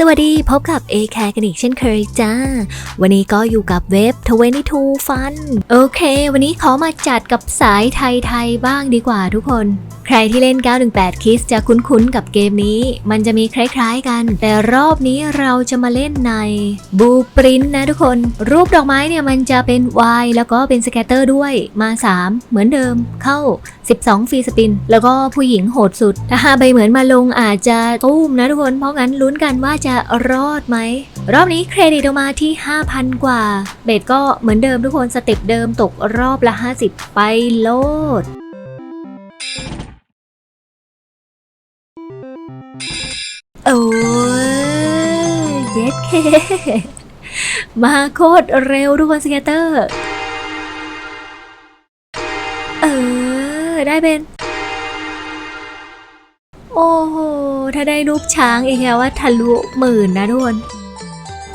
สวัสดีพบกับ A c a r กันอีกเช่นเคยจ้า วันนี้ก็อยู่กับเว็บ 22 Fun โอเค วันนี้ขอมาจัดกับสายไทย ๆ บ้างดีกว่าทุกคน ใครที่เล่น 918 Kiss จะคุ้นๆกับเกมนี้ มันจะมีคล้ายๆกัน แต่รอบนี้เราจะมาเล่นในบูปรินนะทุกคน รูปดอกไม้เนี่ยมันจะเป็น Y แล้วก็เป็นสแกตเตอร์ด้วยมา 3 เหมือนเดิมเข้า 12 ฟรีสปิน แล้วก็ผู้หญิงโหดสุด ถ้าหาใบเหมือนมาลงอาจจะตุ้มนะทุกคน เพราะงั้นลุ้นกันว่าจะรอดไหม รอบนี้เครดิตออกมาที่ 5,000 กว่า เบสก็เหมือนเดิมทุกคนสเต็ปเดิมตกรอบละ 50 ไปโลด ยเย็ดเค มาโคตรเร็วทุกคนสเกตเตอร์ เออ ได้เป็น โอ้โห ถ้าได้รูปช้างอีกแล้วว่าทะลุหมื่นนะทุกคน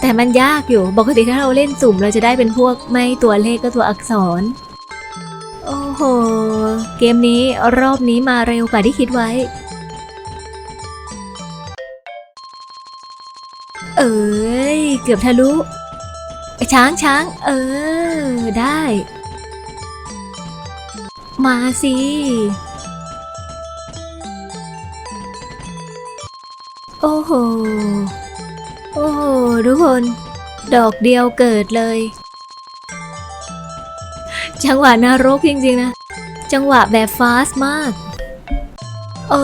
แต่มันยากอยู่ ปกติถ้าเราเล่นสุ่มเราจะได้เป็นพวกไม่ตัวเลขก็ตัวอักษร โอ้โห เกมนี้รอบนี้มาเร็วกว่าที่คิดไว้ เอ้ย เกือบทะลุช้างช้าง เออ ได้ มาสิ โอ้โห โอ้โห ทุกคน ดอกเดียวเกิดเลย จังหวะนรกจริงๆนะ จังหวะแบบฟาสต์มาก เอ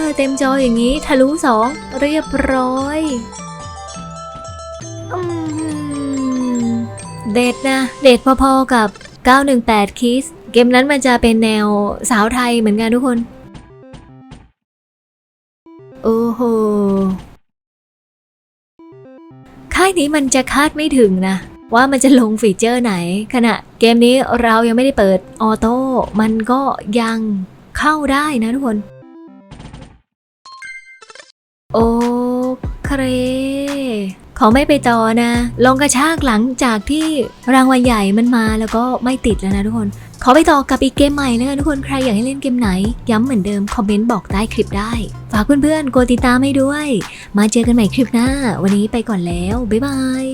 อ เต็มจออย่างนี้ ทะลุสอง เรียบร้อย เด็ดนะ เด็ดพอๆกับ 918 Kiss เกมนั้นมันจะเป็นแนวสาวไทยเหมือนกันทุกคน โอ้โห ค่ายนี้มันจะคาดไม่ถึงนะ ว่ามันจะลงฟีเจอร์ไหน ขณะเกมนี้เรายังไม่ได้เปิดออโต้ มันก็ยังเข้าได้นะทุกคน โอเค ขาไม่ไปต่อนะลงกระชากหลังจากที่รางวัลใหญ่มันมาแล้วก็ไม่ติดแล้วนะทุกคนขอไปต่อกับอีกเกมใหม่แล้วกันทุกคนใครอยากให้เล่นเกมไหน ย้ำเหมือนเดิม คอมเมนต์บอกใต้คลิปได้ ฝากเพื่อนๆกดติดตามให้ด้วย มาเจอกันใหม่คลิปหน้า วันนี้ไปก่อนแล้ว บ๊ายบาย